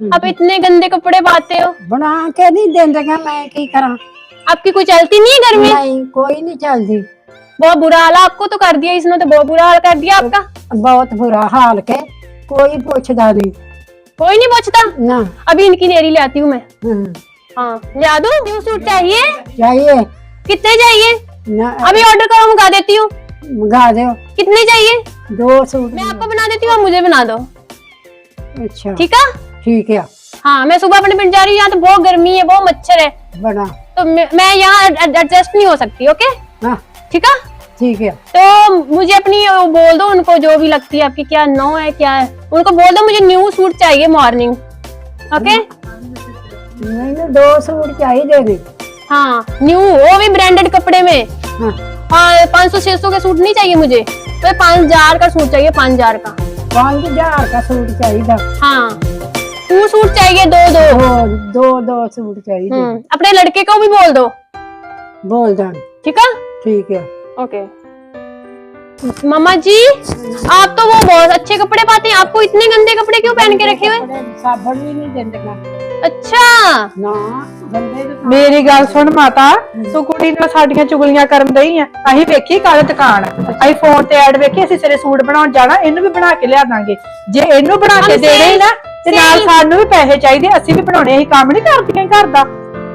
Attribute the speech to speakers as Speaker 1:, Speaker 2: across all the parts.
Speaker 1: हम्म, अब हम्म। इतने गंदे कपड़े पाते हो।
Speaker 2: बना के नहीं दे देगा मैं की करा?
Speaker 1: आपकी कोई चलती नहीं घर में?
Speaker 2: नहीं कोई नहीं चलती।
Speaker 1: बहुत बुरा हाल आपको तो कर दिया इसने तो बहुत बुरा हाल कर दिया आपका।
Speaker 2: बहुत बुरा हाल के कोई पूछता नहीं।
Speaker 1: कोई नहीं पूछता?
Speaker 2: ना।
Speaker 1: अभी इनकी नेरी ले आती हूँ मैं।
Speaker 2: हम्म।
Speaker 1: हाँ ले आ दू न्यू सूट चाहिए।
Speaker 2: चाहिए?
Speaker 1: कितने चाहिए? अभी ऑर्डर करो मंगा देती हूँ।
Speaker 2: मंगा दो।
Speaker 1: कितने चाहिए?
Speaker 2: दो सूट
Speaker 1: मैं आपको बना देती हूँ मुझे बना दो।
Speaker 2: अच्छा।
Speaker 1: ठीक है?
Speaker 2: ठीक है।
Speaker 1: हाँ मैं सुबह अपने पिंड जा रही हूँ यहाँ तो बहुत गर्मी है बहुत मच्छर है।
Speaker 2: बड़ा।
Speaker 1: तो मैं यहाँ एडजस्ट नहीं हो सकती ओके
Speaker 2: हाँ।
Speaker 1: ठीक है?
Speaker 2: ठीक है।
Speaker 1: तो मुझे अपनी बोल दो उनको जो भी लगती है आपकी क्या नौ है क्या है? उनको बोल दो मुझे न्यू सूट चाहिए मॉर्निंग ओके
Speaker 2: नहीं दो सूट चाहिए
Speaker 1: हाँ न्यू वो भी ब्रांडेड कपड़े में। हाँ। पाँच सौ छह सौ के सूट नहीं चाहिए मुझे? तो पाँच हज़ार का सूट चाहिए पाँच हज़ार का।
Speaker 2: पाँच हज़ार का सूट चाहिए
Speaker 1: हाँ। टू सूट चाहिए दो दो
Speaker 2: ਦੋ ਦੋ ਦੋ ਸੂਟ ਚਾਹੀਦੇ
Speaker 1: हम्म, अपने लड़के को भी बोल दो
Speaker 2: ਬੋਲਦਾ
Speaker 1: ठीक है
Speaker 2: ਠੀਕ ਆ
Speaker 1: ओके मामा जी आप तो वो बहुत अच्छे कपड़े पाते हैं आपको इतने गंदे कपड़े क्यों पहन के रखे हुए
Speaker 2: ਸਾਬਣ ਵੀ ਨਹੀਂ ਦਿੰਦੀਆਂ
Speaker 1: अच्छा
Speaker 2: ਨਾ ਗੰਦੇ ਦੇ
Speaker 3: ਮੇਰੀ ਗੱਲ ਸੁਣ ਮਾਤਾ ਤੂੰ ਕੁੜੀ ਨਾਲ ਸਾਡੀਆਂ ਚੁਗਲੀਆਂ ਕਰਨ ਦਈ ਆ ਅਸੀਂ ਵੇਖੀ ਕਾਲੇ ਦੁਕਾਨ ਅਸੀਂ ਫੋਨ ਤੇ ਐਡ ਵੇਖੀ ਅਸੀਂ ਸਿਰੇ ਸੂਟ ਬਣਾਉਣ ਜਾਣਾ ਇਹਨੂੰ ਵੀ ਬਣਾ ਕੇ ਲਿਆ ਦਾਂਗੇ ਜੇ ਇਹਨੂੰ ਬਣਾ ਕੇ
Speaker 1: ਹਮ
Speaker 3: ਦੇਣੇ ਹੀ ਨਾ ਤੇ ਨਾਲ
Speaker 1: sale-
Speaker 3: ਸਾਨੂੰ ਵੀ ਪੈਸੇ ਚਾਹੀਦੇ ਅਸੀਂ ਵੀ ਬਣਾਉਣੇ ਅਸੀਂ ਕੰਮ ਨਹੀਂ ਕਰਦੀਆਂ ਘਰ ਦਾ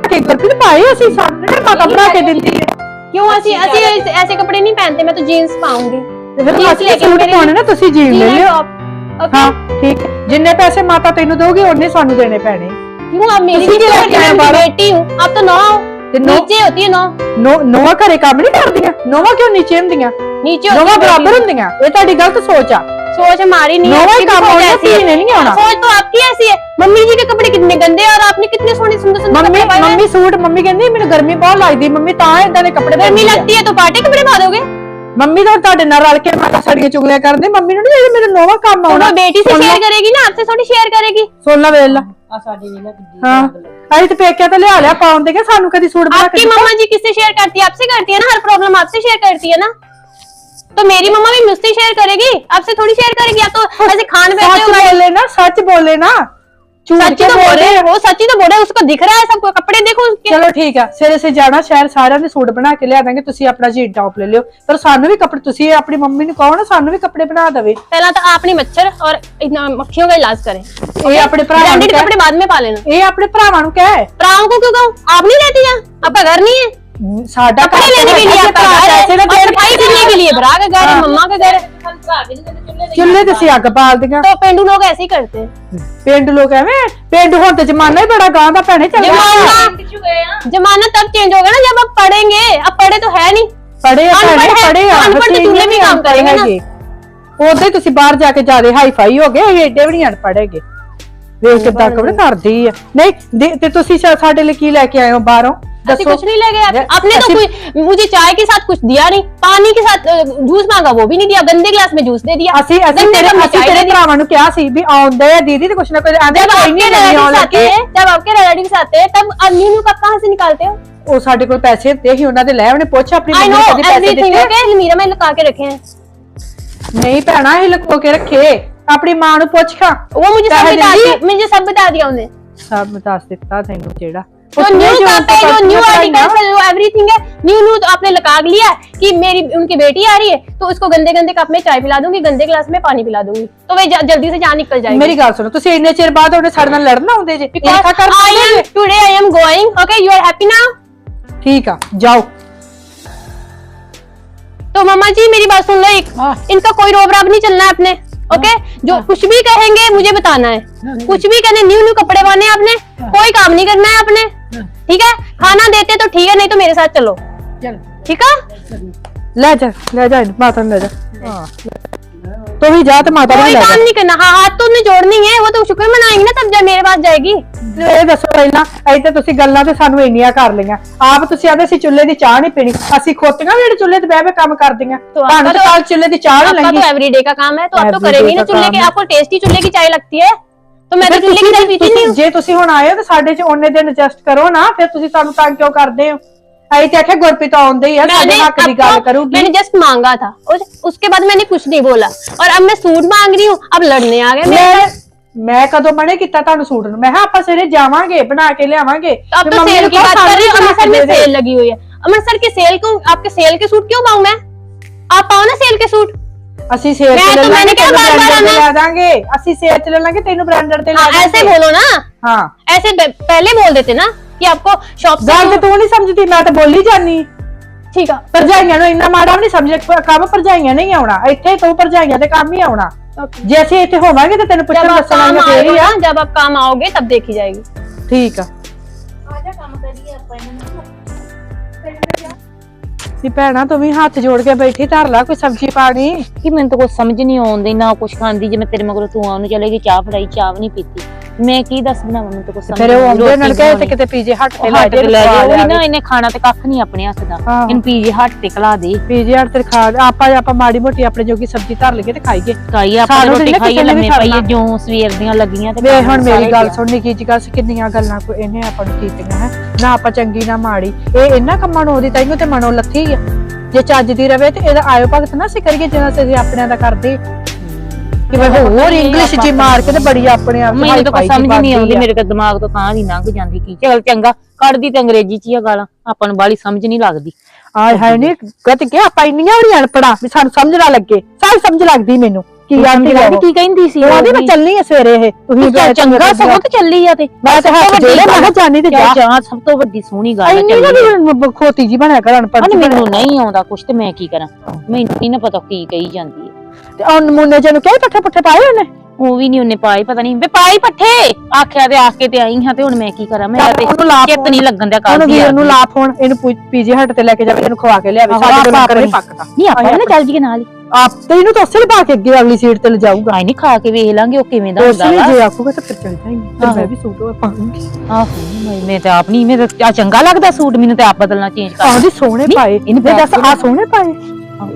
Speaker 3: ਕਿ ਗੁਰਪ੍ਰੀਤ ਪਾਏ ਅਸੀਂ ਸਾਨੂੰ ਨੀ ਮਾਤਾ ਬਣਾ ਕੇ ਦਿੰਦੀ ਹੈ
Speaker 1: क्यों ऐसे ऐसे ऐसे- ऐसे कपड़े नहीं पहनते मैं तो जीन्स पाऊंगी
Speaker 3: ਤੇ ਫਿਰ
Speaker 1: Jeans
Speaker 3: ਅਸੀਂ
Speaker 1: ਲੈ ਕੇ
Speaker 3: ਸੂਟ
Speaker 1: ਮੇਰੇ
Speaker 3: ਪਾਉਣੇ ਨਾ ਤੁਸੀਂ ਜੀਨ ਲੈ ਲਿਓ
Speaker 1: ओके
Speaker 3: ਹਾਂ ਠੀਕ ਹੈ। ਜਿੰਨੇ ਪੈਸੇ ਮਾਤਾ ਤੈਨੂੰ ਦੋਗੇ ਉਹਨੇ ਸਾਨੂੰ ਦੇਣੇ ਪੈਣੇ
Speaker 1: क्यों आप मेरी
Speaker 3: तुसी
Speaker 1: भी
Speaker 3: क्या
Speaker 1: तो
Speaker 3: रखा है
Speaker 1: मैं
Speaker 3: बारह?
Speaker 1: बेटी हूँ आप तो नौ हो।
Speaker 3: ਤੇ नौ
Speaker 1: नीचे होती है नौ
Speaker 3: ਨੋ ਨੋਵਾ ਘਰੇ ਕੰਮ ਨਹੀਂ ਕਰਦੀਆਂ ਨੋਵਾ ਕਿਉਂ ਨੀਚੇ ਹੁੰਦੀਆਂ
Speaker 1: नीचे
Speaker 3: ਨੋਵਾ
Speaker 1: होती है
Speaker 3: ਬਰਾਬਰ
Speaker 1: बेटी।
Speaker 3: ਹੁੰਦੀਆਂ ਇਹ ਤੁਹਾਡੀ ਗਲਤ ਸੋਚ ਆ
Speaker 1: सोच हमारी नहीं
Speaker 3: नौवां
Speaker 1: आपकी भी
Speaker 3: काम
Speaker 1: सोच
Speaker 3: होना,
Speaker 1: ऐसी है।
Speaker 3: तीन नहीं होना।
Speaker 1: सोच तो आपकी ऐसी है मम्मी जी के कपड़े कितने गंदे और आपने कितने सोने सुंदर सुंदर
Speaker 3: ਮੰਮੀ
Speaker 1: कपड़े पाए हुए हैं।
Speaker 3: ਮੰਮੀ ਸੂਟ ਮੰਮੀ ਕਹਿੰਦੀ ਮੈਨੂੰ ਗਰਮੀ ਬਹੁਤ ਲੱਗਦੀ ਮੰਮੀ ਤਾਂ ਇਦਾਂ ਦੇ ਕੱਪੜੇ
Speaker 1: गर्मी
Speaker 3: ਪਾਉਂਦੀ ਆ।
Speaker 1: लगती है तो पार्टी कपड़े पा दोगे
Speaker 3: ਮੰਮੀ ਤਾਂ ਤੁਹਾਡੇ ਨਾਲ ਰਲ ਕੇ ਮਾਤਾ ਸੜੀਆਂ ਚੁਗਲੀਆਂ ਕਰਦੇ ਮੰਮੀ ਨੂੰ ਨਹੀਂ ਮੇਰੇ ਨੋਵਾ ਕੰਮ
Speaker 1: तो
Speaker 3: ਆਉਣਾ
Speaker 1: वो बेटी से
Speaker 3: सुन लो।
Speaker 1: शेयर करेगी ना आपसे थोड़ी शेयर करेगी
Speaker 3: ਸੁਣ ਲੈ ਵੇਲ
Speaker 2: ਆ ਸਾਡੀ ਨੀ ਨਾ ਕਿੱਡੀ
Speaker 3: ਹਾਂ ਅਸੀਂ ਤੇ ਪੇਕਿਆ ਤੇ ਲਿਆ ਲਿਆ ਪਾਉਣ ਦੇ ਕਿ ਸਾਨੂੰ ਕਦੀ ਸੂਟ ਬਣਾ ਕੇ
Speaker 1: आपकी मम्मा जी किससे शेयर करती है आपसे करती है ना हर प्रॉब्लम आपसे शेयर करती है ना तो मेरी मम्मा भी मुझसे शेयर करेगी आपसे थोड़ी शेयर करेगी आप तो ऐसे खान बैठे
Speaker 3: ਸੱਚ
Speaker 1: हो
Speaker 3: ਬੋਲੇ ਨਾ ਸੱਚ ਬੋਲੇ ਨਾ ਝੂਠ
Speaker 1: सच्ची
Speaker 3: के
Speaker 1: तो बोल
Speaker 3: बोले
Speaker 1: रहे हैं वो सच्ची तो बोल रहे हैं उसको दिख रहा है सबको कपड़े देखो उसके
Speaker 3: ਚਲੋ ਠੀਕ ਆ ਸਿਰੇ ਸੇ ਜਾਣਾ ਸ਼ਹਿਰ ਸਾਰਿਆਂ ਦੇ ਸੂਟ ਬਣਾ ਕੇ ਲਿਆ ਦਾਂਗੇ ਤੁਸੀਂ ਆਪਣਾ ਜੀਨ ਟੌਪ ਲੈ ਲਿਓ ਪਰ ਸਾਨੂੰ ਵੀ ਕੱਪੜੇ ਤੁਸੀਂ ਆਪਣੀ ਮੰਮੀ ਨੂੰ ਕਹੋ ਨਾ ਸਾਨੂੰ ਵੀ ਕੱਪੜੇ ਬਣਾ ਦੇਵੇ
Speaker 1: पहला तो आप नहीं मच्छर और इतना मक्खियों का इलाज करें
Speaker 3: ਇਹ ਆਪਣੇ ਭਰਾਵਾਂ ਨੂੰ
Speaker 1: ब्रांडेड
Speaker 3: ਕਹਿ
Speaker 1: कपड़े बाद में पा लेना
Speaker 3: ਇਹ ਆਪਣੇ ਭਰਾਵਾਂ ਨੂੰ ਕਹਿ
Speaker 1: प्राओं को क्यों कहूँ आप नहीं रहती यहाँ आपका घर नहीं है
Speaker 3: ਸਾਡਾ
Speaker 1: कपड़े लेने के लिए आपका घर है और सफाई करने के लिए भरा का घर है मम्मा का घर है
Speaker 3: ਚੁੱਲ੍ਹੇ ਤੇ ਅਸੀਂ ਅੱਗ ਬਾਲਦੀਆਂ
Speaker 1: तो पेंडू लोग ऐसे ही करते हैं
Speaker 3: ਪਿੰਡੂ ਲੋਕ ਐਵੇਂ ਪਿੰਡ ਹੁਣ ਤੇ ਜ਼ਮਾਨਾ ਹੀ ਬੜਾ ਗਾਂ ਦਾ ਭੈਣੇ ਚੱਲ
Speaker 1: जमाना जमाना तब चेंज होगा ना जब आप पढ़ेंगे अब पढ़े तो है नहीं
Speaker 3: ਪੜੇ ਆ
Speaker 1: ਅਨਪੜ੍ਹ
Speaker 3: ਭੈਣੇ
Speaker 1: ਹੈ,
Speaker 3: ਪੜੇ ਆ
Speaker 1: ਅਨਪੜ੍ਹ ਤੇ
Speaker 3: ਅਸੀਂ
Speaker 1: ਚੁੱਲ੍ਹੇ ਵੀ
Speaker 3: ਨਹੀਂ
Speaker 1: ਕੰਮ ਕਰੇਂਗੇ ਨਾ।
Speaker 3: ਹੈਗੇ। ਉਦੋਂ ਹੀ ਤੁਸੀਂ ਬਾਹਰ ਜਾ ਕੇ ਜਿਆਦੇ ਹਾਈ ਫਾਈ ਹੋ ਗਏ ਇਹ ਏਡੇ ਵੀ ਨਹੀਂ ਅਨਪੜ੍ਹ ਹੈਗੇ ਵੇਖ ਕਿੱਦਾਂ ਕਬਰ ਕਰਦੀ ਆ ਨਹੀਂ ਦੇ- ਤੇ ਤੁਸੀਂ ਸ਼ਾ- ਸਾਡੇ ਲਈ ਕੀ ਲੈ ਕੇ ਆਏ ਹੋ ਬਾਹਰੋਂ
Speaker 1: ਅਸੀਂ कुछ नहीं लेके
Speaker 3: आए
Speaker 1: आपने तो कोई मुझे चाय के साथ कुछ दिया नहीं पानी के साथ अ, जूस मांगा वो भी नहीं दिया गंदे गिलास में जूस दे दिया
Speaker 3: ਅਸੀਂ ਅਸੀਂ
Speaker 1: गंदे
Speaker 3: तरे
Speaker 1: कप में
Speaker 3: ਅਸੀਂ
Speaker 1: चाय दे ਤੇਰੇ दी।
Speaker 3: ਭਰਾਵਾਂ ਨੂੰ ਕਿਹਾ ਸੀ ਵੀ ਆਉਂਦੇ ਆ ਦੀਦੀ ਤੇ ਕੁਛ ਨਾ ਕੁਛ ਆਂਦੇ
Speaker 1: जब
Speaker 3: ਕੋਈ
Speaker 1: आपके
Speaker 3: नहीं नहीं relative
Speaker 1: आने आते हैं जब आपके रिलेटिव आते हैं तब अनन्यू कप कहाँ से निकालते हो
Speaker 3: ਉਹ ਸਾਡੇ ਕੋਲ ਪੈਸੇ ਦਿੱਤੇ ਸੀ ਉਹਨਾਂ ਦੇ ਲੈ ਉਹਨੇ ਪੁੱਛ ਆਪਣੀ
Speaker 1: आई
Speaker 3: ਮੰਮੀ
Speaker 1: नो
Speaker 3: ਨੂੰ ਕਦੀ ਪੈਸੇ
Speaker 1: एवरीथिंग
Speaker 3: ਦਿੱਤੇ
Speaker 1: ओके अलमीरा में लगा के रखे हैं
Speaker 3: ਨਹੀਂ ਭੈਣਾ ਇਹ ਲੁਕੋ ਕੇ ਰੱਖੇ ਆਪਣੀ ਮਾਂ ਨੂੰ ਪੁੱਛ ਖਾਂ
Speaker 1: वो मुझे सब बता दिया मुझे सब बता दिया उन्हें
Speaker 3: ਸਭ ਦੱਸ ਦਿੱਤਾ ਤੈਨੂੰ ਜਿਹੜਾ
Speaker 1: तो
Speaker 3: उसने
Speaker 1: न्यू
Speaker 3: जो
Speaker 1: कप है जो
Speaker 3: पढ़ाई
Speaker 1: न्यू
Speaker 3: ना,
Speaker 1: आर्टिकल जो एवरीथिंग है न्यू न्यू तो आपने लगा लिया कि मेरी उनकी बेटी आ रही है तो उसको गंदे गंदे कप में चाय पिला दूंगी गंदे गिलास में पानी पिला दूंगी तो वे ज- जल्दी से जान निकल जाएगी
Speaker 3: ਮੇਰੀ ਗੱਲ ਸੁਣੋ ਤੁਸੀਂ ਇੰਨੇ ਚਿਰ ਬਾਅਦ ਉਹਨੇ ਸਾਡੇ ਨਾਲ ਲੜਨ ਆਉਂਦੇ ਜੇ
Speaker 1: Because
Speaker 3: ਇਹ ਕਰ
Speaker 1: I am today I am going. Okay, you are happy now?
Speaker 3: ਠੀਕ ਆ ਜਾਓ
Speaker 1: तो मामा जी मेरी बात सुन लो एक
Speaker 2: हाँ।
Speaker 1: इनका कोई रोब राब नहीं चलना है अपने ओके जो कुछ भी कहेंगे मुझे बताना है कुछ भी कहने न्यू न्यू कपड़े पाने हैं आपने कोई काम नहीं करना है आपने ठीक है खाना देते तो ठीक है नहीं तो मेरे साथ चलो
Speaker 2: ਚਲ
Speaker 1: ठीक है
Speaker 3: ਲੈ ਜਾ ਲੈ ਜਾ ਇਹਨੂੰ, ਮਾਤਾ ਨੂੰ ਲੈ ਜਾ ਹਾਂ ਤੂੰ ਵੀ ਜਾ ਤੇ ਮਾਤਾ ਨੂੰ ਵੀ
Speaker 1: कोई
Speaker 3: ਲੈ
Speaker 1: काम
Speaker 3: ਜਾ
Speaker 1: नहीं करना हाँ हाथ तो उन्हें जोड़नी है वो तो शुक्र मनाएंगे ना तब जब मेरे पास जाएगी
Speaker 3: ਇਹ ਦੱਸੋ ਪਹਿਲਾਂ ਐ ਤਾਂ ਤੁਸੀਂ ਗੱਲਾਂ ਤੇ ਸਾਨੂੰ ਇੰਨੀਆਂ ਕਰ ਲਈਆਂ ਆਪ ਤੁਸੀਂ ਆਦੇ ਸੀ ਚੁੱਲ੍ਹੇ ਦੀ ਚਾਹ ਨਹੀਂ ਪੀਣੀ ਅਸੀਂ ਖੋਤੀਆਂ ਵੀ ਜਿਹੜੇ ਚੁੱਲ੍ਹੇ ਤੇ ਬਹਿ ਬਹਿ ਕੰਮ ਕਰਦੀਆਂ
Speaker 1: तो
Speaker 3: ਤੁਹਾਨੂੰ
Speaker 1: आपका
Speaker 3: ਤਾਂ
Speaker 1: तो
Speaker 3: ਕੱਲ ਚੁੱਲ੍ਹੇ ਦੀ ਚਾਹ ਨਹੀਂ
Speaker 1: आपका
Speaker 3: ਲੰਗੀ
Speaker 1: तो एवरीडे का काम है तो आप तो
Speaker 3: Everyday
Speaker 1: करेंगे ना
Speaker 3: का
Speaker 1: चूल्हे
Speaker 3: काम
Speaker 1: के
Speaker 3: है।
Speaker 1: आपको टेस्टी चूल्हे की चाय लगती है तो मैं तो
Speaker 3: ਫਿਰ
Speaker 1: चूल्हे की चाय
Speaker 3: ਤੁਸੀਂ-
Speaker 1: पीती नहीं हूँ
Speaker 3: ਜੇ ਤੁਸੀਂ ਹੁਣ ਆਏ ਹੋ ਤਾਂ ਸਾਡੇ ਚ ਉਹਨੇ ਦਿਨ ਐਡਜਸਟ ਕਰੋ ਨਾ ਫਿਰ ਤੁਸੀਂ ਸਾਨੂੰ ਤੰਗ ਕਿਉਂ ਕਰਦੇ ਹੋ ਅਸੀਂ ਤੇ ਆਖਿਆ ਗੁਰਪ੍ਰੀਤ ਆਉਂਦੇ ਹੀ ਆ ਸਾਡੇ
Speaker 1: मैंने
Speaker 3: ਹੱਕ ਦੀ ਗੱਲ
Speaker 1: आपको-
Speaker 3: ਕਰੂਗੀ
Speaker 1: मैंने जस्ट मांगा था और उसके बाद मैंने कुछ नहीं बोला और अब मैं सूट मांग रही हूँ अब लड़ने आ गए मेरे
Speaker 3: ਮੈਂ
Speaker 1: साथ।
Speaker 3: ਮੈਂ ਕਦੋਂ ਮਨੇ ਕੀਤਾ ਤੁਹਾਨੂੰ ਸੂਟ ਨੂੰ ਮੈਂ ਕਿਹਾ ਆਪਾਂ ਸਵੇਰੇ ਜਾਵਾਂਗੇ ਬਣਾ ਕੇ ਲਿਆਵਾਂਗੇ
Speaker 1: आप
Speaker 3: ਤੇ
Speaker 1: तो
Speaker 3: ਮੰਮੀ
Speaker 1: सेल
Speaker 3: ਨੂੰ
Speaker 1: की
Speaker 3: ਕਹੋ
Speaker 1: बात कर रही हो
Speaker 3: ਸਾਨੂੰ
Speaker 1: अमृतसर में
Speaker 3: ਦੇ ਦੇ।
Speaker 1: सेल लगी हुई है अमृतसर की सेल को आपके सेल के सूट क्यों पाऊं मैं आप पाओ ना सेल के सूट
Speaker 3: ਅਸੀਂ ਸ਼ੇਅਰ
Speaker 1: ਮੈਂ
Speaker 3: ਤਾਂ ਲੈ
Speaker 1: ਕਿਹਾ ਬਾਰ-ਬਾਰ
Speaker 3: ਲੈ ਦਾਂਗੇ। ਅਸੀਂ ਸ਼ੇਅਰ ਚ ਲੈ ਲਾਂਗੇ ਤੈਨੂੰ ब्रांडेड ਤੇ ਲੈ
Speaker 1: ऐसे
Speaker 3: ਦਾਂਗੇ।
Speaker 1: बोलो ना
Speaker 3: ਹਾਂ।
Speaker 1: ऐसे ब- पहले बोल देते ना कि आपको शॉप
Speaker 3: ਗੱਲ ਤੂੰ ਨਹੀਂ ਸਮਝਦੀ ਮੈਂ ਤਾਂ ਬੋਲੀ ਜਾਨੀ
Speaker 1: ठीक है
Speaker 3: ਭਰਜਾਈਆਂ ਨੂੰ ਇੰਨਾ ਮਾੜਾ ਵੀ ਨਹੀਂ ਸਮਝਿਆ ਕੰਮ ਭਰਜਾਈਆਂ ਨਹੀਂ ਆਉਣਾ। ਇੱਥੇ ਤੂੰ ਭਰਜਾਈਆਂ ਤੇ ਕੰਮ ਹੀ ਆਉਣਾ।
Speaker 1: Okay.
Speaker 3: ਜੇ ਅਸੀਂ ਇੱਥੇ ਹੋਵਾਂਗੇ ਤਾਂ ਤੈਨੂੰ ਪੁੱਛਣ जब
Speaker 1: आप ਦੱਸਣਾ
Speaker 3: काम ਫੇਰ
Speaker 1: ही
Speaker 3: आओगे ਆ
Speaker 1: ना जब आप ਠੀਕ ਆ। ਆਜਾ ਕੰਮ ਕਰੀਏ
Speaker 3: ਆਪਾਂ ਇਹਨਾਂ ਨੂੰ। ਭੈਣਾ, ਤੂੰ ਵੀ ਹੱਥ ਜੋੜ ਕੇ ਬੈਠੀ, ਧਰ ਲਾ ਕੋਈ ਸਬਜ਼ੀ ਪਾਣੀ।
Speaker 4: ਕਿ ਮੈਨੂੰ ਤਾਂ ਕੁਝ ਸਮਝ ਨਹੀਂ ਆਉਂਦੀ ਨਾ ਕੁਝ ਖਾਂਦੀ ਜੇ ਮੈਂ ਤੇਰੇ ਮਗਰੋਂ ਤੂੰ ਆਉਣ ਨੂੰ ਚਲੇਗੀ ਚਾਹ ਫੜਾਈ, ਚਾਹ ਵੀ ਨਹੀਂ ਪੀਤੀ। ਮੈਂ ਕੀ ਦੱਸ ਬਣਾਵਾਂ ਮੈਨੂੰ ਤਾਂ ਕੁਝ ਸਮਝ
Speaker 3: ਫਿਰ ਉਹ ਆਉਂਦੇ ਨਾਲ ਕਹੇ ਤੇ। ਕਿਤੇ ਪੀਜੇ ਹੱਟ ਤੇ ਲੈ
Speaker 4: ਤੇ ਲੈ ਜਾ ਉਹ ਨਾ ਇਹਨੇ ਖਾਣਾ ਤੇ ਕੱਖ ਨਹੀਂ ਆਪਣੇ ਹੱਥ ਦਾ। ਇਹਨੂੰ ਪੀਜੇ ਹੱਟ ਤੇ ਖਲਾ ਦੇ।
Speaker 3: ਪੀਜੇ ਹੱਟ ਤੇ ਖਾ ਆਪਾਂ ਆਪਾਂ ਮਾੜੀ ਮੋਟੀ ਆਪਣੇ ਜੋਗੀ ਸਬਜ਼ੀ ਧਰ ਲਈਏ ਤੇ ਖਾਈਏ।
Speaker 4: ਖਾਈ ਆਪਾਂ ਰੋਟੀ ਖਾਈਏ ਲੰਮੇ ਪਾਈਏ
Speaker 3: ਕਰਨਾ।
Speaker 4: ਜੋ ਸਵੇਰ ਦੀਆਂ ਲੱਗੀਆਂ ਤੇ
Speaker 3: ਵੇ ਹੁਣ ਮੇਰੀ ਗੱਲ। ਸੁਣ ਨਿੱਕੀ ਜੀ ਗੱਲ ਸੀ, ਕਿੰਨੀਆਂ ਗੱਲਾਂ ਕੋ ਇਹਨੇ ਆਪਾਂ ਨੂੰ ਕੀਤੀਆਂ ਹੈ। ਨਾ ਆਪਾਂ ਚੰਗੀ ਨਾ ਮਾੜੀ। ਇਹ ਇਹਨਾਂ ਕੰਮਾਂ ਨੂੰ ਉਹਦੀ ਤਾਈਓ ਤੇ ਮਨੋਂ ਲੱਥੀ ਆ। ਜੇ ਚੱਜ ਦੀ ਰਵੇ ਤੇ ਇਹਦਾ ਆਇਓ ਭਗਤ ਨਾ ਅਸੀਂ ਕਰੀਏ ਜਿਵੇਂ ਅਸੀਂ ਆਪਣਿਆਂ ਦਾ ਕਰਦੇ। ਕਿ ਮੈਂ ਹੋਰ ਇੰਗਲਿਸ਼ ਜੀ ਮਾਰ ਕੇ ਤੇ ਬੜੀ ਆਪਣੇ ਆਪ
Speaker 4: ਮੈਨੂੰ ਤਾਂ ਸਮਝ ਨਹੀਂ ਆਉਂਦੀ। ਮੇਰੇ ਤਾਂ ਦਿਮਾਗ ਤੋਂ ਤਾਂ ਦੀ ਲੰਘ ਜਾਂਦੀ ਕੀ ਚਲ ਚੰਗਾ ਕੱਢਦੀ ਤੇ ਅੰਗਰੇਜ਼ੀ ਚ ਹੀ ਆ ਗਾਲਾਂ ਆਪਾਂ ਨੂੰ ਬਾਲੀ ਸਮਝ ਨਹੀਂ ਲੱਗਦੀ।
Speaker 3: ਆਏ ਹਾਏ ਨੀ ਗੱਤ ਕਿ ਆਪਾਂ ਇੰਨੀਆਂ ਵੀ ਅਨਪੜਾ ਵੀ ਸਾਨੂੰ ਸਮਝ ਨਾ ਲੱਗੇ ਸਾਰੀ ਸਮਝ ਲੱਗਦੀ ਮੈਨੂੰ। ਕੀ
Speaker 4: ਕੀ
Speaker 3: ਆਂਦੀ
Speaker 4: ਆਂਟੀ ਕੀ ਕਹਿੰਦੀ ਸੀ
Speaker 3: ਉਹ ਆਂਦੀ ਮੈਂ ਚੱਲਣੀ ਆ ਸਵੇਰੇ ਇਹ। ਤੁਸੀਂ
Speaker 4: ਚੱਲ ਚੰਗਾ ਸਗੋਂ ਤੇ ਚੱਲੀ ਆ ਤੇ।
Speaker 3: ਮੈਂ ਤਾਂ ਹੱਥ ਜੋੜੇ ਮੈਂ ਕਿਹਾ ਜਾਨੀ ਤੇ ਜਾ।
Speaker 4: ਜਾ ਸਭ ਤੋਂ ਵੱਡੀ ਸੋਹਣੀ ਗੱਲ ਆ
Speaker 3: ਇੰਨੀ ਨਾ
Speaker 4: ਚੱਲੀ
Speaker 3: ਵੀ ਖੋਤੀ ਜੀ ਬਣਿਆ ਕਰ ਅਨਪੜ
Speaker 4: ਅਨ ਮੈਨੂੰ ਨਹੀਂ ਆਉਂਦਾ ਕੁਛ ਤੇ ਮੈਂ ਕੀ ਕਰਾਂ? ਮੈਨੂੰ ਨਹੀਂ ਨਾ ਪਤਾ ਕੀ ਕਹੀ ਜਾਂਦੀ ਹੈ
Speaker 3: ਤੇ ਉਹ ਨਮੂਨੇ ਜਿਹਨੂੰ ਕਿਹਾ ਪੱਠੇ ਪੁੱਠੇ ਪਾਏ ਉਹਨੇ?
Speaker 4: ਉਹ ਵੀ ਨਹੀਂ ਉਹਨੇ ਪਾਏ ਪਤਾ ਨਹੀਂ। ਵੇ ਪਾਈ ਪੱਠੇ! ਆਖਿਆ ਤੇ ਆਖ ਕੇ ਤੇ ਆਈ ਹਾਂ ਤੇ ਹੁਣ ਮੈਂ ਕੀ ਕਰਾਂ? ਮੈਂ ਤੇ ਨਹੀਂ ਲੱਗਣ ਦਾ
Speaker 3: ਉਹਨੂੰ
Speaker 4: ਕਰਦੀ
Speaker 3: ਵੀ
Speaker 4: ਆ।
Speaker 3: ਉਹਨੂੰ ਲਾ ਫੋਨ। ਇਹਨੂੰ ਪੀਜੀ ਹੱਟ ਤੇ ਲੈ ਕੇ ਜਾਵੇ ਇਹਨੂੰ ਖਵਾ ਕੇ ਲਿਆਵੇ
Speaker 4: ਆਹੋ,
Speaker 3: ਸਾਡੇ ਕੋਲ
Speaker 4: ਆਪਾਂ
Speaker 3: ਲੰਗਰ ਨਹੀਂ
Speaker 4: ਆਪਣੀ-
Speaker 3: ਪੱਕਦਾ
Speaker 4: ਨਹੀਂ ਆਪਾਂ ਨਾ ਚੱਲ ਜੀਏ ਨਾਲ ਹੀ।
Speaker 3: ਆਪ ਤੇ ਇਹਨੂੰ ਤਾਂ ਉਸੇ ਲਈ ਪਾ ਕੇ ਅੱਗੇ ਅਗਲੀ ਸੀਟ ਤੇ ਲਿਜਾਊਗਾ।
Speaker 4: ਆਈ ਨਹੀਂ ਖਾ ਕੇ ਵੇਖ ਲਾਂਗੇ ਉਹ ਕਿਵੇਂ ਦਾ
Speaker 3: ਉਸ
Speaker 4: ਹੁੰਦਾ ਵਾ।
Speaker 3: ਜੇ ਆਖੂਗਾ ਤਾਂ ਫਿਰ ਚੱਲ ਜਾਏਂਗੇ। ਫਿਰ
Speaker 4: ਆਹੋ।
Speaker 3: ਮੈਂ ਵੀ ਸੂਟ ਉਹ ਪਾਉਂਗੀ
Speaker 4: ਆਹੋ ਮੈਂ- ਮੈਂ ਤਾਂ ਆਪ ਨਹੀਂ ਮੈਂ ਤਾਂ ਚੰਗਾ ਲੱਗਦਾ ਸੂਟ ਮੈਨੂੰ ਤੇ ਆਪ ਬਦਲਣਾ ਚੇਂਜ ਕਰ
Speaker 3: ਆਹਦੀ ਸੋਹਣੇ
Speaker 4: ਨਹੀਂ,
Speaker 3: ਪਾਏ।
Speaker 4: ਇਹਨੂੰ
Speaker 3: ਤੇ
Speaker 4: back
Speaker 3: ਦੱਸ
Speaker 4: ਤੇ
Speaker 3: ਆ ਸੋਹਣੇ ਪਾਏ।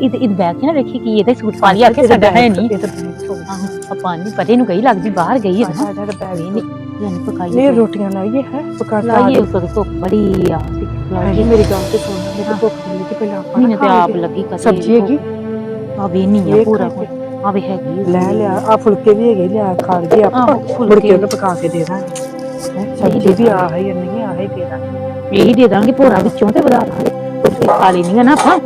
Speaker 4: ਇਹ ਇਹ ਬੈਗ ਨਾ ਵੇਖੀ ਕੀ ਇਹਦਾ ਸੂਟ ਪਾ ਲਿਆ ਕਿ ਸਾਡਾ ਹੈ ਨਹੀਂ। ਆਹੋ ਆਪਾਂ ਨਹੀਂ ਪਤਾ ਇਹਨੂੰ ਗਈ ਲੱਗਦੀ ਬਾਹਰ ਗਈ ਹੈ ਨਾ। ਨਹੀਂ ਜਨ ਪਕਾਈ
Speaker 3: ਇਹ ਰੋਟੀਆਂ ਲਾਈਏ ਹੈ ਪਕਾ
Speaker 4: ਲਾਈਏ ਉੱਤੋਂ ਤੋਂ ਧੁੱਪ ਬੜੀ ਆ ਤੇ
Speaker 3: ਲਾਈਏ
Speaker 4: ਲਾਈਏ
Speaker 3: ਮੇਰੀ ਗੱਲ ਤੇ ਸੁਣ ਮੇਰੇ ਭੁੱਖ ਲੱਗੀ ਪਹਿਲਾਂ ਆਪਾਂ
Speaker 4: ਮੈਨੂੰ ਤੇ
Speaker 3: ਨਾ
Speaker 4: ਆਪ
Speaker 3: ਖਾਈਏ।
Speaker 4: ਲੱਗੀ ਕਦੇ
Speaker 3: ਸਬਜ਼ੀ ਹੈਗੀ?
Speaker 4: ਆ ਵੀ ਨਹੀਂ ਆ
Speaker 3: ਵੇਖ
Speaker 4: ਪੂਰਾ
Speaker 3: ਕੇ।
Speaker 4: ਆ ਵੀ ਹੈਗੀ ਆ।
Speaker 3: ਲੈ ਲਿਆ ਆ ਫੁਲਕੇ ਵੀ ਹੈਗੇ ਲਿਆ ਖਾ ਲਈਏ ਆਪਾਂ।
Speaker 4: ਆਹੋ,
Speaker 3: ਮੁੜ
Speaker 4: ਫੁਲਕੇ।
Speaker 3: ਕੇ ਉਹਨੂੰ ਪਕਾ ਕੇ ਦੇ ਦਾਂਗੇ। ਹੈਂ, ਸਬਜ਼ੀ ਵੀ ਆ ਹੈ ਜਾਂ ਨਹੀਂ ਆ ਹੈ ਦੇ ਦਾਂਗੇ।
Speaker 4: ਇਹੀ ਦੇ ਦਾਂਗੇ ਭੋਰਾ ਵਿੱਚੋਂ ਤੇ ਵਧਾ ਦਾਂਗੇ। ਖਾ ਲੈਣੀਆਂ ਨਾ ਆਪਾਂ।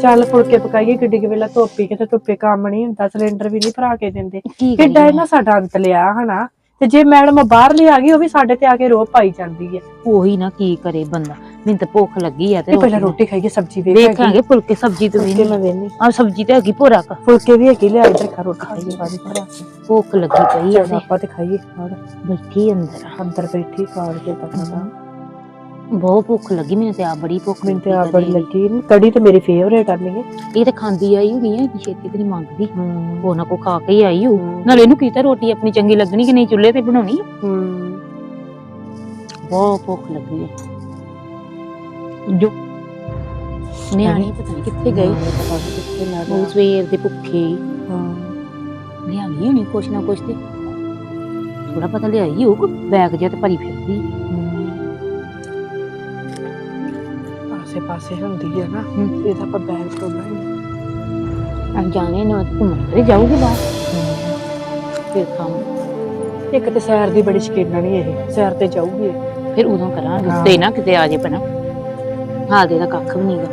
Speaker 3: ਚੱਲ ਫੁਲਕੇ ਪਕਾਈਏ ਕਿੱਡੀ ਕਿ ਵੇਲਾ ਧੋਪੀ ਕਿਤੇ ਧੁੱਪੇ ਕੰਮ ਨਹੀਂ ਹੁੰਦਾ ਸਿਲੰਡਰ ਵੀ ਨਹੀਂ ਭਰਾ ਕੇ ਦਿੰਦੇ।
Speaker 4: ਕੀ
Speaker 3: ਕਿੱਡਾ
Speaker 4: ਕਰੀਏ?
Speaker 3: ਇਹਨਾਂ ਸਾਡਾ ਅੰਤ ਲਿਆ ਹਨਾ? ਤੇ ਜੇ ਮੈਡਮ ਬਾਹਰ ਲਈ ਆ ਗਈ ਉਹ ਵੀ ਸਾਡੇ ਤੇ ਆ ਕੇ ਰੋਹ ਪਾਈ ਜਾਂਦੀ ਹੈ।
Speaker 4: ਉਹੀ ਨਾ ਕੀ ਕਰੇ ਬੰਦਾ। ਮੈਨੂੰ ਤਾਂ ਭੁੱਖ ਲੱਗੀ ਆ ਤੇ
Speaker 3: ਇਹ ਪਹਿਲਾਂ
Speaker 4: ਰੋਟੀ
Speaker 3: ਖਾਈਏ ਸਬਜ਼ੀ ਵੇਖ
Speaker 4: ਵੇਖਾਂਗੇ ਫੁਲਕੇ ਸਬਜ਼ੀ ਤੇ ਵੀ
Speaker 3: ਫੁਲਕੇ ਮੈਂ ਵੇਨੀ
Speaker 4: ਆ ਸਬਜ਼ੀ ਤੇ ਹੈਗੀ ਭੋਰਾ ਕ।
Speaker 3: ਫੁਲਕੇ ਵੀ ਹੈਗੇ ਲਿਆ ਇੱਧਰ ਖਾ ਰੋਟੀ ਖਾਈਏ ਬਾਰੀ ਭਰਾ
Speaker 4: ਭੁੱਖ ਲੱਗੀ ਪਈ ਆ
Speaker 3: ਆਪਾਂ ਤੇ ਖਾਈਏ ਹੋਰ।
Speaker 4: ਬੈਠੀ ਅੰਦਰ।
Speaker 3: ਅੰਦਰ ਬੈਠੀ ਖਾਣ ਕੇ ਪਤਾ ਨਾ।
Speaker 4: ਬਹੁਤ ਭੁੱਖ ਲੱਗੀ ਮੈਨੂੰ ਤੇ ਆ ਬੜੀ ਭੁੱਖ
Speaker 3: ਮੈਨੂੰ ਤੇ
Speaker 4: ਲੱਗੀ
Speaker 3: ਆ ਬੜੀ
Speaker 4: ਕਦੇ।
Speaker 3: ਲੱਗੀ। ਨੀ, ਕੜੀ ਤੇ ਮੇਰੀ ਫੇਵਰੇਟ ਆ ਨਹੀਂ
Speaker 4: ਇਹ ਤਾਂ ਖਾਂਦੀ ਆਈ ਹੋਣੀ ਹੈ ਛੇਤੀ ਤੇ ਨਹੀਂ ਮੰਗਦੀ
Speaker 3: ਹੂੰ।
Speaker 4: ਉਹ ਨਾ ਕੋ ਖਾ ਕੇ ਹੀ ਆਈ ਹੋ। ਨਾਲੇ ਇਹਨੂੰ ਕੀਤਾ ਰੋਟੀ ਆਪਣੀ ਚੰਗੀ ਲੱਗਣੀ ਕਿ ਨਹੀਂ ਚੁੱਲ੍ਹੇ ਤੇ ਬਣਾਉਣੀ
Speaker 3: ਹੂੰ।
Speaker 4: ਬਹੁਤ ਭੁੱਖ ਲੱਗੀ ਹੈ ਜੋ ਨਿਆਣੇ ਪਤਾ ਨਹੀਂ ਕਿੱਥੇ ਗਏ।
Speaker 3: ਪਤਾ ਨੀ ਕਿੱਥੇ ਲੱਗ
Speaker 4: ਉਹ ਸਵੇਰ ਦੇ ਭੁੱਖੇ। ਹੀ।
Speaker 3: ਹਾਂ
Speaker 4: ਲਿਆਈ ਹੋਣੀ ਕੁਛ ਨਾ ਕੁਛ ਤੇ। ਥੋੜਾ ਪਤਾ ਲਿਆਈ ਹੋ ਬੈਗ ਜਿਹਾ ਤੇ ਭਰੀ ਫਿਰਦੀ।
Speaker 3: ਆਸੇ ਪਾਸੇ ਹੁੰਦੀ ਹੈ ਨਾ
Speaker 4: ਹੂੰ।
Speaker 3: ਇਹਦਾ ਆਪਾਂ ਬੈਗ ਤੋਂ ਨਹੀਂ
Speaker 4: ਆ ਜਾਣੇ ਨਾ ਘੁੰਮਣ ਤੇ ਜਾਊਗੀ ਬਾਹਰ। ਫਿਰ ਕੰਮ
Speaker 3: ਇੱਕ ਤੇ ਸੈਰ ਦੀ ਬੜੀ ਸ਼ਕੀਨਾ ਨਹੀਂ ਇਹ ਸੈਰ ਤੇ ਜਾਊਗੀ ਇਹ।
Speaker 4: ਫਿਰ ਉਦੋਂ ਕਰਾਂਗੇ
Speaker 3: ਹਾਂ।
Speaker 4: ਤੇ ਨਾ ਕਿਤੇ ਆ ਜੇ ਪਣਾ ਹਾਲ ਦੇ ਦਾ ਕੱਖ ਵੀ ਨਹੀਂਗਾ